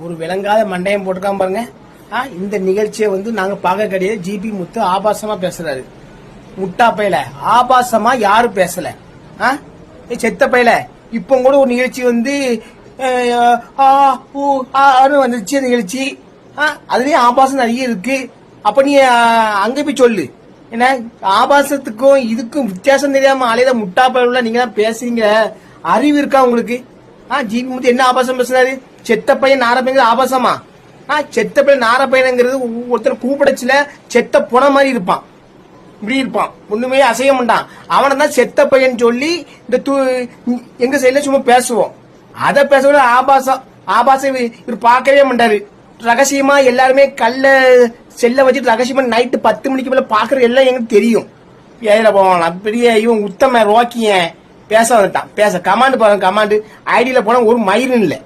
ஒரு விளங்காத மண்டையம் போட்டுக்காம பாருங்க. ஆ, இந்த நிகழ்ச்சியை வந்து நாங்க பார்க்க கிடையாது ஜிபி முத்து ஆபாசமா பேசுறாரு. முட்டா பையில ஆபாசமா யாரும் பேசல? ஆ? செத்த பையல இப்போ கூட ஒரு நிகழ்ச்சி வந்து ஆ, ஊ, வந்துச்சு அந்த நிகழ்ச்சி. ஆ, அதுலயும் ஆபாசம் நிறைய இருக்கு. அப்ப நீ அங்க போய் சொல்லு. என்ன? ஆபாசத்துக்கும் இதுக்கும் வித்தியாசம் தெரியாம அலையில முட்டா பையல நீங்க தான் பேசுறீங்க அறிவு இருக்கா உங்களுக்கு? ஆ ஜிபி முத்து என்ன ஆபாசம் பேசினாரு? செத்த பையன் நாரப்பையன் ஆபாசமா? ஆ செத்த பையன் நாரப்பையனுங்கிறது ஒருத்தர் கூப்பிடச்சுல செத்த புன மாதிரி இருப்பான். இப்படி இருப்பான். ஒண்ணுமே அசைய மாட்டான். அவனை தான் செத்த பையன் சொல்லி இந்த தூ எங்க சைட்ல சும்மா பேசுவோம். அதை பேச ஆபாசம். ஆபாசம் இவர் பார்க்கவே மாட்டாரு. ரகசியமா எல்லாருமே கல்ல செல்ல வச்சுட்டு ரகசியமா நைட்டு பத்து மணிக்கு மேல பாக்குற எல்லாம் எங்களுக்கு தெரியும். ஏழை போவான் பெரிய இவன் உத்தம ரோக்கியன். பேச வந்துட்டான் பேச கமாண்டு பாருங்க கமாண்டு ஐடியில் போனால் ஒரு மயிரும் இல்லை.